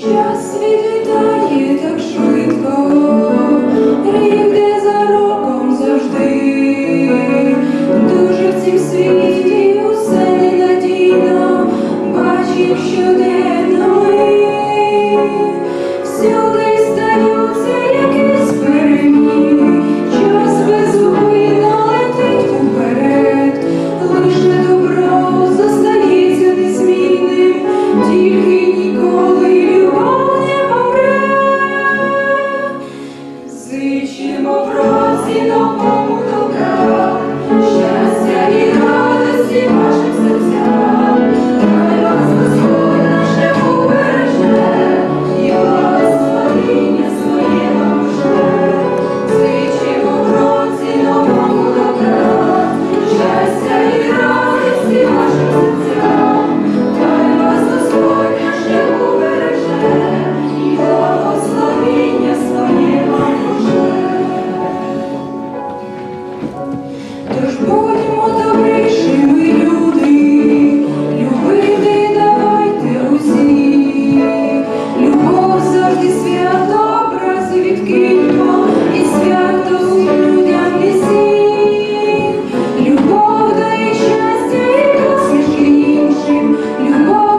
Час відлітає так швидко. si no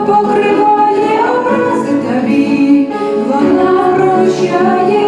покриває образи тобі, вона прощає.